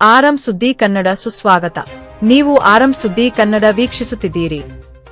ಆರಂ ಸುದ್ದಿ ಕನ್ನಡ ಸುಸ್ವಾಗತ. ನೀವು ಆರಂ ಸುದ್ದಿ ಕನ್ನಡ ವೀಕ್ಷಿಸುತ್ತಿದ್ದೀರಿ.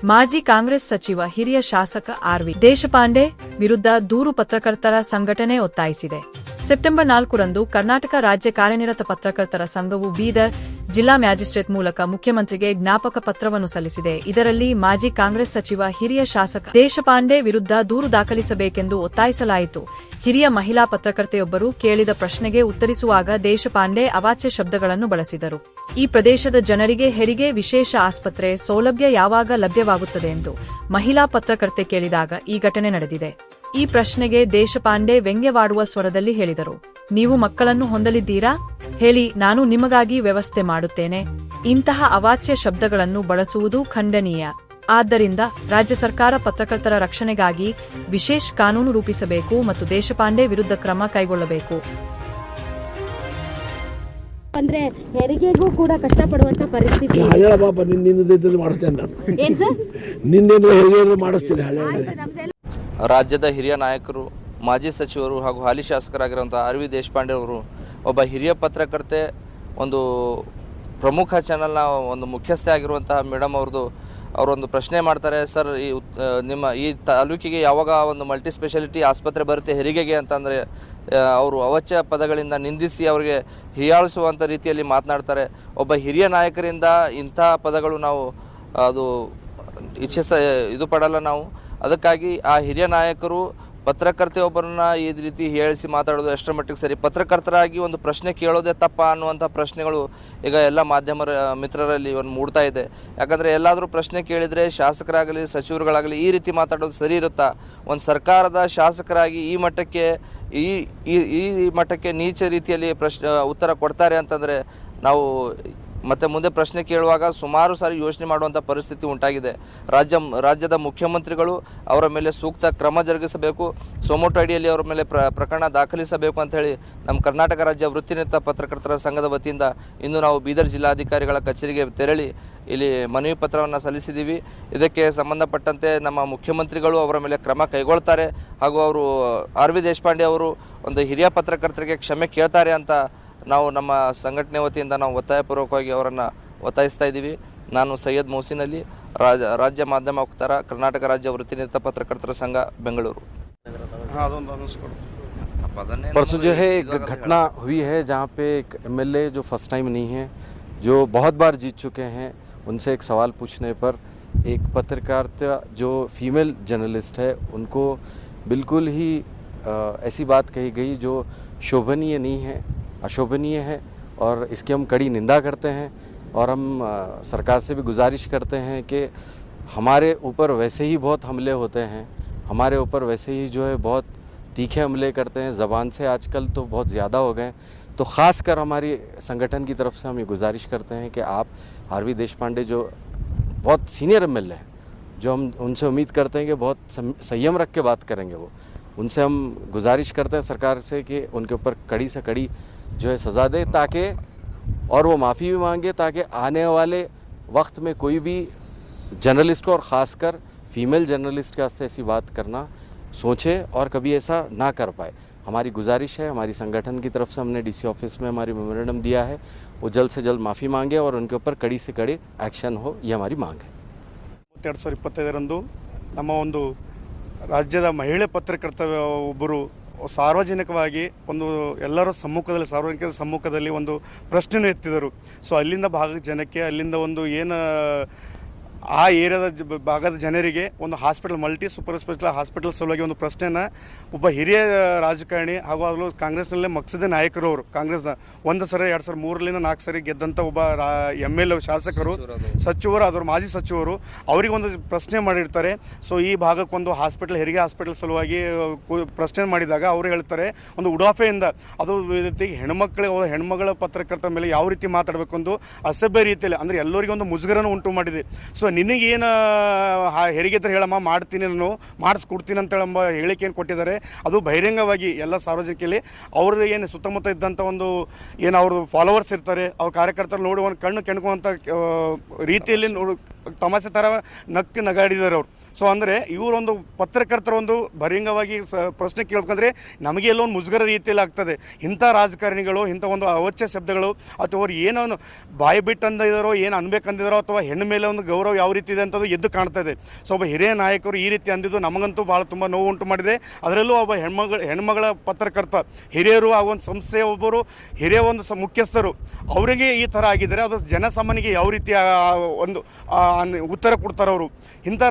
ಮಾಜಿ ಕಾಂಗ್ರೆಸ್ ಸಚಿವ, ಹಿರಿಯ ಶಾಸಕ ಆರ್ವಿ ದೇಶಪಾಂಡೆ ವಿರುದ್ಧ ದೂರು ಪತ್ರಕರ್ತರ ಸಂಘಟನೆ ಒತ್ತಾಯಿಸಿದೆ. ಸೆಪ್ಟೆಂಬರ್ ನಾಲ್ಕರಂದು ಕರ್ನಾಟಕ ರಾಜ್ಯ ಕಾರ್ಯನಿರತ ಪತ್ರಕರ್ತರ ಸಂಘವು ಬೀದರ್ ಜಿಲ್ಲಾ ಮ್ಯಾಜಿಸ್ಟ್ರೇಟ್ ಮೂಲಕ ಮುಖ್ಯಮಂತ್ರಿಗೆ ಜ್ಞಾಪಕ ಪತ್ರವನ್ನು ಸಲ್ಲಿಸಿದೆ. ಇದರಲ್ಲಿ ಮಾಜಿ ಕಾಂಗ್ರೆಸ್ ಸಚಿವ, ಹಿರಿಯ ಶಾಸಕ ದೇಶಪಾಂಡೆ ವಿರುದ್ಧ ದೂರು ದಾಖಲಿಸಬೇಕೆಂದು ಒತ್ತಾಯಿಸಲಾಯಿತು. ಹಿರಿಯ ಮಹಿಳಾ ಪತ್ರಕರ್ತೆಯೊಬ್ಬರು ಕೇಳಿದ ಪ್ರಶ್ನೆಗೆ ಉತ್ತರಿಸುವಾಗ ದೇಶಪಾಂಡೆ ಅವಾಚ್ಯ ಶಬ್ದಗಳನ್ನು ಬಳಸಿದರು. ಈ ಪ್ರದೇಶದ ಜನರಿಗೆ ಹೆರಿಗೆ ವಿಶೇಷ ಆಸ್ಪತ್ರೆ ಸೌಲಭ್ಯ ಯಾವಾಗ ಲಭ್ಯವಾಗುತ್ತದೆ ಎಂದು ಮಹಿಳಾ ಪತ್ರಕರ್ತೆ ಕೇಳಿದಾಗ ಈ ಘಟನೆ ನಡೆದಿದೆ. ಈ ಪ್ರಶ್ನೆಗೆ ದೇಶಪಾಂಡೆ ವ್ಯಂಗ್ಯವಾಡುವ ಸ್ವರದಲ್ಲಿ ಹೇಳಿದರು. ನೀವು ಮಕ್ಕಳನ್ನು ಹೊಂದಲಿದ್ದೀರಾ? ಹೇಳಿ, ನಾನು ನಿಮಗಾಗಿ ವ್ಯವಸ್ಥೆ ಮಾಡುತ್ತೇನೆ. ಇಂತಹ ಅವಾಚ್ಯ ಶಬ್ದಗಳನ್ನು ಬಳಸುವುದು ಖಂಡನೀಯ. ಆದ್ದರಿಂದ ರಾಜ್ಯ ಸರ್ಕಾರ ಪತ್ರಕರ್ತರ ರಕ್ಷಣೆಗಾಗಿ ವಿಶೇಷ ಕಾನೂನು ರೂಪಿಸಬೇಕು ಮತ್ತು ದೇಶಪಾಂಡೆ ವಿರುದ್ಧ ಕ್ರಮ ಕೈಗೊಳ್ಳಬೇಕು. ಅಂದ್ರೆ ಹೆರಿಗೆಗೂ ಕೂಡ ಕಷ್ಟಪಡುವಂತ ಪರಿಸ್ಥಿತಿ ಹಳೆಯ ಪಾಪ ನಿನ್ನಿಂದ ಮಾಡಿಸ್ತೇನೆ ನಾನು. ಏನ್ ಸರ್? ನಿನ್ನಿಂದ ಹೆರಿಗೆ ಮಾಡಿಸ್ತೀನಿ ರಾಜ್ಯದ ಹಿರಿಯ ನಾಯಕರು ಮಾಜಿ ಸಚಿವರು ಹಾಗೂ ಹಾಲಿ ಶಾಸಕರಾಗಿರುವಂಥ ಆರ್ ವಿ ದೇಶಪಾಂಡೆ ಅವರು ಒಬ್ಬ ಹಿರಿಯ ಪತ್ರಕರ್ತೆ ಒಂದು ಪ್ರಮುಖ ಚಾನಲ್ನ ಒಂದು ಮುಖ್ಯಸ್ಥೆ ಆಗಿರುವಂತಹ ಮೇಡಮ್ ಅವ್ರದ್ದು ಅವರೊಂದು ಪ್ರಶ್ನೆ ಮಾಡ್ತಾರೆ, ಸರ್, ಈ ನಿಮ್ಮ ಈ ತಾಲೂಕಿಗೆ ಯಾವಾಗ ಒಂದು ಮಲ್ಟಿ ಸ್ಪೆಷಾಲಿಟಿ ಆಸ್ಪತ್ರೆ ಬರುತ್ತೆ, ಹೆರಿಗೆಗೆ ಅಂತಂದರೆ ಅವರು ಅವಚ್ಯ ಪದಗಳಿಂದ ನಿಂದಿಸಿ ಅವರಿಗೆ ಹೀಯಾಳಿಸುವಂಥ ರೀತಿಯಲ್ಲಿ ಮಾತನಾಡ್ತಾರೆ. ಒಬ್ಬ ಹಿರಿಯ ನಾಯಕರಿಂದ ಇಂಥ ಪದಗಳು ನಾವು, ಅದು ಇಚ್ಛಿಸ, ಇದು ಪಡಲ್ಲ ನಾವು. ಅದಕ್ಕಾಗಿ ಆ ಹಿರಿಯ ನಾಯಕರು ಪತ್ರಕರ್ತೆಯೊಬ್ಬರನ್ನ ಈ ರೀತಿ ಹೇಳಿಸಿ ಮಾತಾಡೋದು ಎಷ್ಟರ ಮಟ್ಟಿಗೆ ಸರಿ? ಪತ್ರಕರ್ತರಾಗಿ ಒಂದು ಪ್ರಶ್ನೆ ಕೇಳೋದೇ ತಪ್ಪ ಅನ್ನುವಂಥ ಪ್ರಶ್ನೆಗಳು ಈಗ ಎಲ್ಲ ಮಾಧ್ಯಮ ಮಿತ್ರರಲ್ಲಿ ಒಂದು ಮೂಡ್ತಾ ಇದೆ. ಯಾಕಂದರೆ ಎಲ್ಲಾದರೂ ಪ್ರಶ್ನೆ ಕೇಳಿದರೆ ಶಾಸಕರಾಗಲಿ, ಸಚಿವರುಗಳಾಗಲಿ ಈ ರೀತಿ ಮಾತಾಡೋದು ಸರಿ ಇರುತ್ತಾ? ಒಂದು ಸರ್ಕಾರದ ಶಾಸಕರಾಗಿ ಈ ಮಟ್ಟಕ್ಕೆ ಈ- ಈ ಮಟ್ಟಕ್ಕೆ ನೀಚ ರೀತಿಯಲ್ಲಿ ಪ್ರಶ್ನೆ, ಉತ್ತರ ಕೊಡ್ತಾರೆ ಅಂತಂದರೆ ನಾವು ಮತ್ತು ಮುಂದೆ ಪ್ರಶ್ನೆ ಕೇಳುವಾಗ ಸುಮಾರು ಸಾರಿ ಯೋಚನೆ ಮಾಡುವಂಥ ಪರಿಸ್ಥಿತಿ ಉಂಟಾಗಿದೆ. ರಾಜ್ಯ, ರಾಜ್ಯದ ಮುಖ್ಯಮಂತ್ರಿಗಳು ಅವರ ಮೇಲೆ ಸೂಕ್ತ ಕ್ರಮ ಜರುಗಿಸಬೇಕು, ಸೊಮೊಟೊ ಅಡಿಯಲ್ಲಿ ಅವರ ಮೇಲೆ ಪ್ರ, ಪ್ರಕರಣ ದಾಖಲಿಸಬೇಕು ಅಂತ ಹೇಳಿ ನಮ್ಮ ಕರ್ನಾಟಕ ರಾಜ್ಯ ವೃತ್ತಿನಿರತ ಪತ್ರಕರ್ತರ ಸಂಘದ ವತಿಯಿಂದ ಇಂದು ನಾವು ಬೀದರ್ ಜಿಲ್ಲಾಧಿಕಾರಿಗಳ ಕಚೇರಿಗೆ ತೆರಳಿ ಇಲ್ಲಿ ಮನವಿ ಪತ್ರವನ್ನು ಸಲ್ಲಿಸಿದ್ದೀವಿ. ಇದಕ್ಕೆ ಸಂಬಂಧಪಟ್ಟಂತೆ ನಮ್ಮ ಮುಖ್ಯಮಂತ್ರಿಗಳು ಅವರ ಮೇಲೆ ಕ್ರಮ ಕೈಗೊಳ್ತಾರೆ ಹಾಗೂ ಅವರು ಆರ್ ದೇಶಪಾಂಡೆ ಅವರು ಒಂದು ಹಿರಿಯ ಪತ್ರಕರ್ತರಿಗೆ ಕ್ಷಮೆ ಕೇಳ್ತಾರೆ ಅಂತ ನಾವು ನಮ್ಮ ಸಂಘಟನೆ ವತಿಯಿಂದ ನಾವು ಒತ್ತಾಯಪೂರ್ವಕವಾಗಿ ಅವರನ್ನು ಒತ್ತಾಯಿಸ್ತಾ ಇದ್ದೀವಿ ನಾನು ಸೈಯದ್ ಮೌಸಿನ್ ಅಲಿ ರಾಜ ರಾಜ್ಯ ಮಾಧ್ಯಮ ವಕ್ತಾರ ಕರ್ನಾಟಕ ರಾಜ್ಯ ವೃತ್ತಿನಿರತ ಪತ್ರಕರ್ತರ ಸಂಘ ಬೆಂಗಳೂರು परसों जो है एक घटना हुई है जहाँ पे एक एमएलए जो फर्स्ट टाइम नहीं है जो बहुत बार जीत चुके हैं उनसे एक सवाल पूछने पर एक पत्रकारिता जो फीमेल जर्नलिस्ट है उनको बिल्कुल ही अ, ऐसी बात कही गई जो शोभनीय नहीं है अशोभनीय है और इसकी हम कड़ी निंदा करते हैं और हम सरकार से भी गुजारिश करते हैं कि हमारे ऊपर वैसे ही बहुत हमले होते हैं, हमारे ऊपर वैसे ही जो है बहुत तीखे हमले करते हैं, ज़बान से आजकल तो बहुत ज़्यादा हो गए तो ख़ास कर हमारी संगठन की तरफ़ से हम ये गुजारिश करते हैं कि आप, आर वी देश पांडे जो बहुत सीनियर एमएलए हैं, जो हम उनसे उम्मीद करते हैं कि बहुत संयम रख के बात करेंगे वो। उनसे हम गुजारिश करते हैं सरकार से कि उनके ऊपर कड़ी से कड़ी जो है सज़ा दे ताकि और वो माफ़ी भी मांगे ताकि आने वाले वक्त में कोई भी जर्नलिस्ट को और ख़ासकर फीमेल जर्नलिस्ट के वास्ते ऐसी बात करना सोचे और कभी ऐसा ना कर पाए हमारी गुजारिश है हमारी संगठन की तरफ से हमने डीसी ऑफिस में हमारी मेमोरेंडम दिया है वो जल्द से जल्द माफ़ी मांगे और उनके ऊपर कड़ी से कड़ी एक्शन हो ये हमारी मांग है ಎರಡು ಸಾವಿರದ ಇಪ್ಪತ್ತೈದರಂದು ನಮ್ಮ ಒಂದು ರಾಜ್ಯದ ಮಹಿಳೆ ಪತ್ರಕರ್ತ ಒಬ್ಬರು ಸಾರ್ವಜನಿಕವಾಗಿ ಒಂದು ಎಲ್ಲರ ಸಮ್ಮುಖದಲ್ಲಿ ಸಾರ್ವಜನಿಕ ಸಮ್ಮುಖದಲ್ಲಿ ಒಂದು ಪ್ರಶ್ನೆಯನ್ನು ಎತ್ತಿದರು. ಸೊ ಅಲ್ಲಿಂದ ಭಾಗ ಜನಕ್ಕೆ ಅಲ್ಲಿಂದ ಒಂದು ಏನು ಆ ಏರಿಯಾದ ಭಾಗದ ಜನರಿಗೆ ಒಂದು hospital, multi super special hospital ಸಲುವಾಗಿ ಒಂದು ಪ್ರಶ್ನೆನ ಒಬ್ಬ ಹಿರಿಯ ರಾಜಕಾರಣಿ ಹಾಗೂ ಅದರಲ್ಲೂ ಕಾಂಗ್ರೆಸ್ನಲ್ಲೇ ಮಕ್ಸದ ನಾಯಕರು ಅವರು, ಕಾಂಗ್ರೆಸ್ನ ಒಂದು ಸರಿ, ಎರಡು ಸಾವಿರದ ಮೂರರಿಂದ ನಾಲ್ಕು ಸರಿ ಗೆದ್ದಂಥ ಒಬ್ಬ ಎಂ ಎಲ್ ಎ ಶಾಸಕರು, ಸಚಿವರು, ಅದರ ಮಾಜಿ ಸಚಿವರು ಅವರಿಗೆ ಒಂದು ಪ್ರಶ್ನೆ ಮಾಡಿರ್ತಾರೆ. ಸೊ, ಈ ಭಾಗಕ್ಕೊಂದು ಹಾಸ್ಪಿಟಲ್, ಹೆರಿಗೆ ಹಾಸ್ಪಿಟಲ್ ಸಲುವಾಗಿ ಪ್ರಶ್ನೆ ಮಾಡಿದಾಗ ಅವರು ಹೇಳ್ತಾರೆ, ಒಂದು ಉಡಾಫೆಯಿಂದ ಅದು ರೀತಿ ಹೆಣ್ಮಕ್ಳಿಗೆ ಹೆಣ್ಮಗಳ ಪತ್ರಕರ್ತರ ಮೇಲೆ ಯಾವ ರೀತಿ ಮಾತಾಡಬೇಕು ಒಂದು ಅಸಭ್ಯ ರೀತಿಯಲ್ಲಿ, ಅಂದರೆ ಎಲ್ಲರಿಗೂ ಒಂದು ಮುಜುಗರನ ಉಂಟು ಮಾಡಿದೆ. ಸೊ ನಿನಗೇನು ಹೆರಿಗೆ ಹತ್ರ ಹೇಳಮ್ಮ, ಮಾಡ್ತೀನಿ ನಾನು, ಮಾಡಿಸ್ಕೊಡ್ತೀನಿ ಎಂಬ ಹೇಳಿಕೆ ಏನು ಕೊಟ್ಟಿದ್ದಾರೆ. ಅದು ಬಹಿರಂಗವಾಗಿ ಎಲ್ಲ ಸಾರ್ವಜನಿಕರಲ್ಲಿ ಅವ್ರದ್ದು ಏನು ಸುತ್ತಮುತ್ತ ಇದ್ದಂಥ ಒಂದು ಏನು ಅವ್ರದ್ದು ಫಾಲೋವರ್ಸ್ ಇರ್ತಾರೆ, ಅವ್ರ ಕಾರ್ಯಕರ್ತರು ನೋಡಿ ಒಂದು ಕಣ್ಣು ಕೆಣಕುವಂಥ ರೀತಿಯಲ್ಲಿ ನೋಡು, ತಮಾಷೆ ಥರ ನಕ್ಕು ನಗಾಡಿದ್ದಾರೆ ಅವರು. ಸೊ ಅಂದರೆ ಇವರೊಂದು ಪತ್ರಕರ್ತರ ಒಂದು ಬಹಿರಂಗವಾಗಿ ಸ, ಪ್ರಶ್ನೆ ಕೇಳ್ಬೇಕಂದ್ರೆ ನಮಗೆ ಎಲ್ಲೊಂದು ಮುಜುಗರ ರೀತಿಯಲ್ಲಿ ಆಗ್ತದೆ. ಇಂಥ ರಾಜಕಾರಣಿಗಳು, ಇಂಥ ಒಂದು ಅವಚ್ಯ ಶಬ್ದಗಳು, ಅಥವಾ ಅವ್ರು ಏನೋ ಬಾಯಿ ಬಿಟ್ಟು ಅಂದಿದಾರೋ ಏನು ಅನ್ಬೇಕಂದಿದಾರೋ, ಅಥವಾ ಹೆಣ್ಣು ಮೇಲೆ ಒಂದು ಗೌರವ ಯಾವ ರೀತಿ ಇದೆ ಅಂತದ್ದು ಎದ್ದು ಕಾಣ್ತಾ ಇದೆ. ಸೊ ಒಬ್ಬ ಹಿರಿಯ ನಾಯಕರು ಈ ರೀತಿ ಅಂದಿದ್ದು ನಮಗಂತೂ ಭಾಳ ತುಂಬ ನೋವು ಉಂಟು ಮಾಡಿದೆ. ಅದರಲ್ಲೂ ಒಬ್ಬ ಹೆಣ್ಮಗಳ ಹೆಣ್ಮಗಳ ಪತ್ರಕರ್ತ, ಹಿರಿಯರು ಆ ಒಂದು ಸಂಸ್ಥೆಯ ಒಬ್ಬರು, ಹಿರಿಯ ಒಂದು ಸ, ಮುಖ್ಯಸ್ಥರು, ಅವರಿಗೆ ಈ ಥರ ಆಗಿದ್ದಾರೆ. ಅದು ಜನಸಾಮಾನ್ಯರಿಗೆ ಯಾವ ರೀತಿ ಒಂದು ಉತ್ತರ ಕೊಡ್ತಾರೆ ಅವರು ಇಂಥ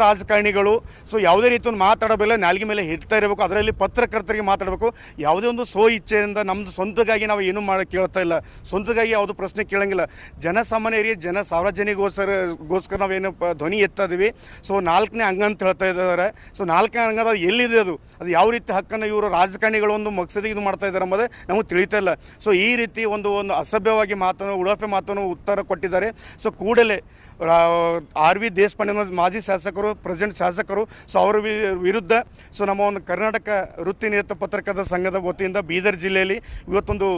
ರಾಜಕಾರಣಿಗಳು ಸೊ ಯಾವುದೇ ರೀತಿ ಒಂದು ಮಾತಾಡಬಲ್ಲ ನಾಲ್ಗೆ ಮೇಲೆ ಹಿಡ್ತಾ ಇರಬೇಕು. ಅದರಲ್ಲಿ ಪತ್ರಕರ್ತರಿಗೆ ಮಾತಾಡಬೇಕು. ಯಾವುದೇ ಒಂದು ಸೋ ಇಚ್ಛೆಯಿಂದ ನಮ್ಮದು ಸ್ವಂತಕ್ಕಾಗಿ ನಾವು ಏನು ಮಾಡಿ, ಕೇಳ್ತಾ ಇಲ್ಲ. ಸ್ವಂತಕ್ಕಾಗಿ ಯಾವುದು ಪ್ರಶ್ನೆ ಕೇಳಂಗಿಲ್ಲ. ಜನಸಾಮಾನ್ಯರಿಗೆ ಜನ ಸಾರ್ವಜನಿಕೋಸ್ಕರ, ಗೋಸ್ಕರ ನಾವೇನು ಧ್ವನಿ ಎತ್ತಾ ಇದೀವಿ. ಸೊ ನಾಲ್ಕನೇ ಅಂಗ ಅಂತ ಹೇಳ್ತಾ ಇದ್ದಾರೆ. ಸೊ ನಾಲ್ಕನೇ ಅಂಗ ಎಲ್ಲಿದೆ ಅದು? ಅದು ಯಾವ ರೀತಿ ಹಕ್ಕನ್ನು ಇವರು ರಾಜಕಾರಣಿಗಳು ಒಂದು ಮಕ್ಸದಿಗೆ ಇದು ಮಾಡ್ತಾ ಇದ್ದಾರೆ ಎಂಬುದೇ ನಮಗೆ ತಿಳಿತಾ ಇಲ್ಲ. ಸೊ ಈ ರೀತಿ ಒಂದು ಒಂದು ಅಸಭ್ಯವಾಗಿ ಮಾತನ್ನು, ಉಳಫೆ ಮಾತನ್ನು ಉತ್ತರ ಕೊಟ್ಟಿದ್ದಾರೆ. ಸೊ ಕೂಡಲೇ ಆರ್ ವಿ ದೇಶಪಾಂಡೆ ಮಾಜಿ ಶಾಸಕರು ಪ್ರೆಸಿಡೆಂಟ್ ಶಾಸಕರು ಸೊ ಅವರ ವಿರುದ್ಧ ಸೊ ನಮ್ಮ ಒಂದು ಕರ್ನಾಟಕ ವೃತ್ತಿ ನಿರತ ಪತ್ರಕರ್ತರ ಸಂಘದ ವತಿಯಿಂದ ಬೀದರ್ ಜಿಲ್ಲೆಯಲ್ಲಿ ಇವತ್ತೊಂದು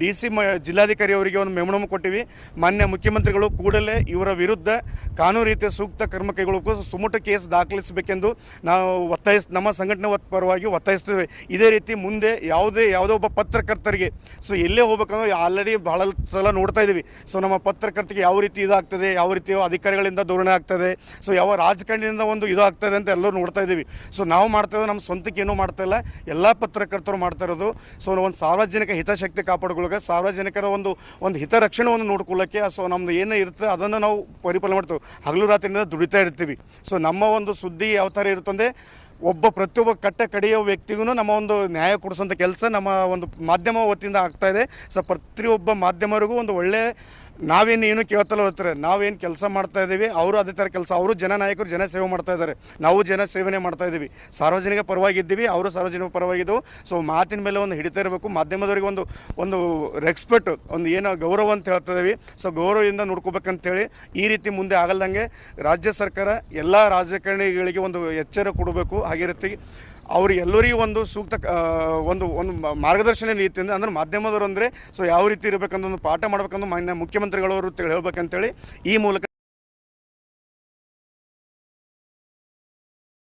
ಡಿ ಸಿ ಮ, ಜಿಲ್ಲಾಧಿಕಾರಿ ಅವರಿಗೆ ಒಂದು ಮೆಮೊಣಮ್ ಕೊಟ್ಟಿವಿ. ಮಾನ್ಯ ಮುಖ್ಯಮಂತ್ರಿಗಳು ಕೂಡಲೇ ಇವರ ವಿರುದ್ಧ ಕಾನೂನು ರೀತಿಯ ಸೂಕ್ತ ಕ್ರಮ ಕೈಗೊಳ್ಳಬೇಕು ಸುಮುಟ ಕೇಸ್ ದಾಖಲಿಸಬೇಕೆಂದು ನಾವು ಒತ್ತಾಯಿಸ್, ನಮ್ಮ ಸಂಘಟನೆ ಪರವಾಗಿ ಒತ್ತಾಯಿಸ್ತೇವೆ. ಇದೇ ರೀತಿ ಮುಂದೆ ಯಾವುದೇ, ಯಾವುದೋ ಒಬ್ಬ ಪತ್ರಕರ್ತರಿಗೆ ಸೊ ಎಲ್ಲೇ ಹೋಗ್ಬೇಕಂದ್ರೆ ಆಲ್ರೆಡಿ ಭಾಳ ಸಲ ನೋಡ್ತಾ ಇದ್ದೀವಿ. ಸೊ ನಮ್ಮ ಪತ್ರಕರ್ತರಿಗೆ ಯಾವ ರೀತಿ ಇದಾಗ್ತದೆ ಯಾವ ರೀತಿ ಅಧಿಕಾರಿಗಳಿಂದ ಧೋರಣೆ ಆಗ್ತದೆ ಸೊ ಯಾವ ರಾಜಕಾರಣಿಯಿಂದ ಒಂದು ಇದು ಆಗ್ತದೆ ಅಂತ ಎಲ್ಲರೂ ನೋಡ್ತಾ ಇದ್ದೀವಿ. ಸೊ ನಾವು ಮಾಡ್ತಾ ನಮ್ಮ ಸ್ವಂತಕ್ಕೆ ಏನೂ ಮಾಡ್ತಾ ಇಲ್ಲ, ಎಲ್ಲ ಪತ್ರಕರ್ತರು ಮಾಡ್ತಾ ಇರೋದು. ಸೊ ಒಂದು ಸಾರ್ವಜನಿಕ ಹಿತಾಸಕ್ತಿ ಕಾಪಾಡ್ಕೊಳ್ಳೋಕೆ, ಸಾರ್ವಜನಿಕರ ಒಂದು ಒಂದು ಹಿತರಕ್ಷಣವನ್ನು ನೋಡ್ಕೊಳ್ಳೋಕ್ಕೆ ಸೊ ನಮ್ದು ಏನು ಇರುತ್ತೆ ಅದನ್ನು ನಾವು ಪರಿಪಾಲನೆ ಮಾಡ್ತೇವೆ. ಹಗಲು ರಾತ್ರಿಯಿಂದ ದುಡಿತಾ ಇರ್ತೀವಿ. ಸೊ ನಮ್ಮ ಒಂದು ಸುದ್ದಿ ಯಾವ ಥರ ಇರುತ್ತಂದರೆ ಒಬ್ಬ ಪ್ರತಿಯೊಬ್ಬ ಕಟ್ಟ ಕಡೆಯ ವ್ಯಕ್ತಿಗೂ ನಮ್ಮ ಒಂದು ನ್ಯಾಯ ಕೊಡಿಸೋಂಥ ಕೆಲಸ ನಮ್ಮ ಒಂದು ಮಾಧ್ಯಮ ವತಿಯಿಂದ ಆಗ್ತಾ ಇದೆ. ಸೊ ಪ್ರತಿಯೊಬ್ಬ ಮಾಧ್ಯಮರಿಗೂ ಒಂದು ಒಳ್ಳೆ ನಾವೇನು ಏನು ಕೇಳ್ತಲ್ಲ ಹೋಗ್ತಾರೆ ನಾವೇನು ಕೆಲಸ ಮಾಡ್ತಾ ಇದ್ದೀವಿ, ಅವರು ಅದೇ ಥರ ಕೆಲಸ, ಅವರು ಜನನಾಯಕರು ಜನ ಸೇವೆ ಮಾಡ್ತಾ ಇದ್ದಾರೆ. ನಾವು ಜನ ಸೇವನೆ ಮಾಡ್ತಾ ಇದ್ದೀವಿ. ಸಾರ್ವಜನಿಕ ಪರವಾಗಿದ್ದೀವಿ, ಅವರು ಸಾರ್ವಜನಿಕ ಪರವಾಗಿದ್ದವು. ಸೊ ಮಾತಿನ ಮೇಲೆ ಒಂದು ಹಿಡಿತಾ ಇರಬೇಕು. ಮಾಧ್ಯಮದವರಿಗೆ ಒಂದು ಒಂದು ರೆಸ್ಪೆಕ್ಟ್ ಒಂದು ಏನು ಗೌರವ ಅಂತ ಹೇಳ್ತಾ ಇದ್ದೀವಿ. ಸೊ ಗೌರವದಿಂದ ನೋಡ್ಕೋಬೇಕಂತೇಳಿ ಈ ರೀತಿ ಮುಂದೆ ಆಗಲ್ದಂಗೆ ರಾಜ್ಯ ಸರ್ಕಾರ ಎಲ್ಲ ರಾಜಕಾರಣಿಗಳಿಗೆ ಒಂದು ಎಚ್ಚರ ಕೊಡಬೇಕು. ಹಾಗೆ ರೀತಿ ಅವ್ರು ಎಲ್ಲರಿಗೂ ಒಂದು ಸೂಕ್ತ ಒಂದು ಒಂದು ಮಾರ್ಗದರ್ಶನ ಮಾರ್ಗದರ್ಶನ ಅಂದರೆ ಮಾಧ್ಯಮದವರು ಅಂದರೆ ಸೊ ಯಾವ ರೀತಿ ಇರಬೇಕಂತ ಒಂದು ಪಾಠ ಮಾಡ್ಬೇಕಂದು ಮಾನ್ಯ ಮುಖ್ಯಮಂತ್ರಿಗಳವರು ಹೇಳ್ಬೇಕಂತೇಳಿ ಈ ಮೂಲಕ